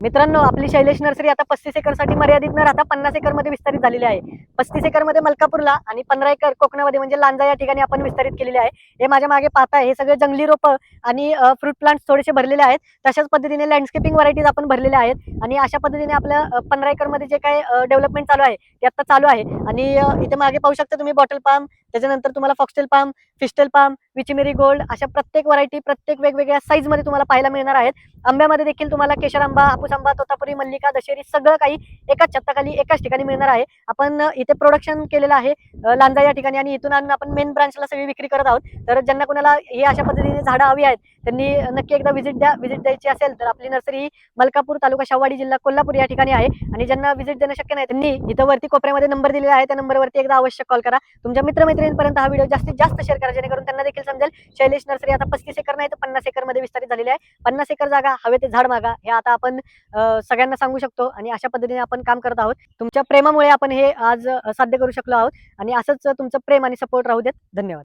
मित्रांनो आपली शैलेश नर्सरी आता पस्तीस एकरसाठी मर्यादित न राहता पन्नास एकरमध्ये विस्तारित झालेली आहे. पस्तीस एकरमध्ये मलकापूरला आणि पंधरा एकर कोकणामध्ये म्हणजे लांजा या ठिकाणी आपण विस्तारित केलेले आहे. हे माझ्या मागे पाहताय हे सगळे जंगली रोपं आणि फ्रूट प्लांट्स थोडेसे भरलेले आहेत. तशाच पद्धतीने लँडस्केपिंग व्हरायटीज आपण भरलेल्या आहेत. आणि अशा पद्धतीने आपल्या पंधरा एकरमध्ये जे काही डेव्हलपमेंट चालू आहे ते आता चालू आहे. आणि इथे मागे पाहू शकता तुम्ही बॉटल पाम त्याच्यानंतर तुम्हाला फॉक्सटेल पाम फिस्टेल पाम विचिमेरी गोल्ड अशा प्रत्येक व्हरायटी प्रत्येक वेगवेगळ्या साईजमध्ये तुम्हाला पाहायला मिळणार आहेत. आंब्यामध्ये देखील तुम्हाला केशर आंबा हापूस आंबा तोतापुरी मल्लिका दशेरी सगळं काही एकाच छत्ताखाली एकाच ठिकाणी मिळणार आहे. आपण इथे प्रोडक्शन केलेलं आहे लांजा या ठिकाणी आणि इथून आणून आपण मेन ब्रांचला सगळी विक्री करत आहोत. तर ज्यांना कोणाला ही अशा पद्धतीने झाडं हवी आहेत त्यांनी नक्की एकदा व्हिजिट द्या. व्हिजिट द्यायची असेल तर आपली नर्सरी ही मलकापूर तालुका शावाडी जिल्हा कोल्हापूर या ठिकाणी आहे. आणि ज्यांना व्हिजिट देणं शक्य नाही त्यांनी इथं वरती कोपऱ्यामध्ये नंबर दिलेला आहे. त्या नंबरवरती एकदा अवश्य कॉल करा. तुमच्या मित्र मित्रमैत्रिणींपर्यंत हा व्हिडिओ जास्तीत जास्त शेअर करा जेणेकरून त्यांना देखील समजेल शैलेश नर्सरी आता पस्तीस एकर नाही तर पन्नास एकरमध्ये विस्तारित झालेली आहे. पन्नास एकर जागा हवे ते झाड मागा हे आता आपण सगळ्यांना सांगू शकतो आणि अशा पद्धतीने आपण काम करत आहोत. तुमच्या प्रेमामुळे आपण हे आज साध्य करू शकलो आहोत आणि असंच तुमचं प्रेम आणि सपोर्ट राहू देत. धन्यवाद.